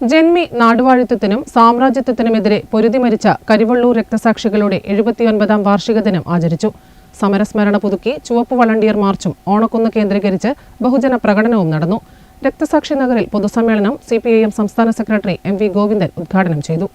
ജന്മി നാടുവാഴിത്വത്തിനും സാമ്രാജ്യത്വത്തിനുമെതിരെ പൊരുതി മരിച്ച കരിവള്ളൂർ രക്തസാക്ഷികളുടെ എഴുപത്തിയൊൻപതാം വാർഷിക ദിനം ആചരിച്ചു. സമരസ്മരണ പുതുക്കി ചുവപ്പ് വളണ്ടിയർ മാർച്ചും ഓണക്കുന്ന് കേന്ദ്രീകരിച്ച് ബഹുജന പ്രകടനവും നടന്നു. രക്തസാക്ഷി നഗറിൽ പൊതുസമ്മേളനം സി സംസ്ഥാന സെക്രട്ടറി എം വി ഗോവിന്ദൻ ഉദ്ഘാടനം ചെയ്തു.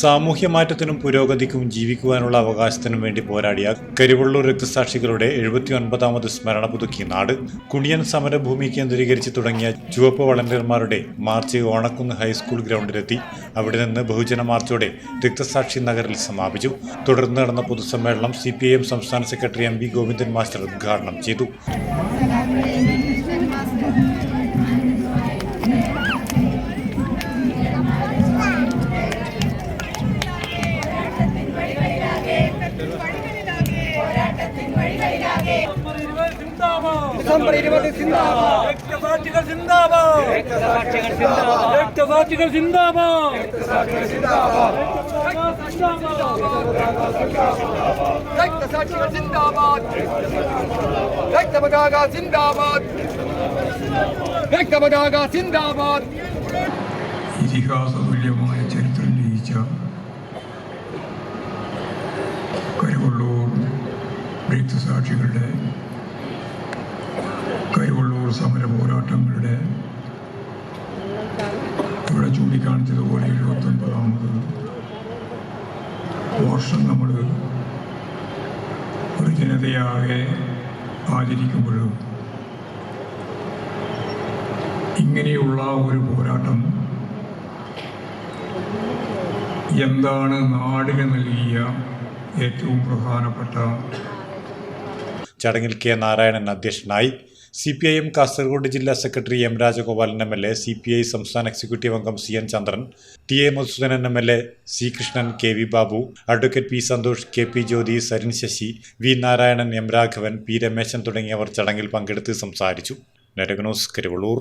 സാമൂഹ്യ മാറ്റത്തിനും പുരോഗതിക്കും ജീവിക്കുവാനുള്ള അവകാശത്തിനും വേണ്ടി പോരാടിയ കരിവള്ളൂർ രക്തസാക്ഷികളുടെ എഴുപത്തി ഒൻപതാമത് സ്മരണ പുതുക്കി നാട് കുണിയൻ സമരഭൂമി കേന്ദ്രീകരിച്ച് തുടങ്ങിയ ചുവപ്പ് വളണ്ടിയർമാരുടെ മാർച്ച് ഓണക്കുന്ന് ഹൈസ്കൂൾ ഗ്രൗണ്ടിലെത്തി. അവിടെ നിന്ന് ബഹുജന മാർച്ചോടെ രക്തസാക്ഷി നഗറിൽ സമാപിച്ചു. തുടർന്ന് നടന്ന പൊതുസമ്മേളനം സി സംസ്ഥാന secretary M V Govindan master ഉദ്ഘാടനം ചെയ്തു. ഡിസംബർ ഇരുപത് സിന്ദാബാദ് രക്തസാക്ഷികൾ സിന്ദാബാദ് രക്തസാക്ഷികൾ സിന്ദാബാദ് രക്തസാക്ഷികൾ സിന്ദാബാദ് രക്തസാക്ഷികൾ സിന്ദാബാദ് രക്തപതാക സിന്ദാബാദ് രക്തപതാക സിന്ദാബാദ് ഇതിഹാസ രക്തസാക്ഷികളുടെ കരുവള്ളൂർ സമര പോരാട്ടങ്ങളുടെ ഇവിടെ ചൂണ്ടിക്കാണിച്ചതുപോലെ എഴുപത്തൊൻപതാമത് വർഷം നമ്മൾ ഒരു ജനതയാകെ ആചരിക്കുമ്പോഴും ഇങ്ങനെയുള്ള ഒരു പോരാട്ടം എന്താണ് നാടിന് നൽകിയ ഏറ്റവും പ്രധാനപ്പെട്ട ചടങ്ങിൽ കെ നാരായണൻ അധ്യക്ഷനായി C P I M Kasaragod ജില്ലാ secretary M Rajagopalan M L A C P I സംസ്ഥാന എക്സിക്യൂട്ടീവ് അംഗം C N Chandran T A Madhusudanan M L A C Krishnan K V Babu advocate P Santhosh K P Jyothi Sarin Sasi V Narayanan M Raghavan P Rameshan തുടങ്ങിയവർ ചടങ്ങിൽ പങ്കെടുത്ത് സംസാരിച്ചു. നെരഗനോസ് കരുവള്ളൂർ.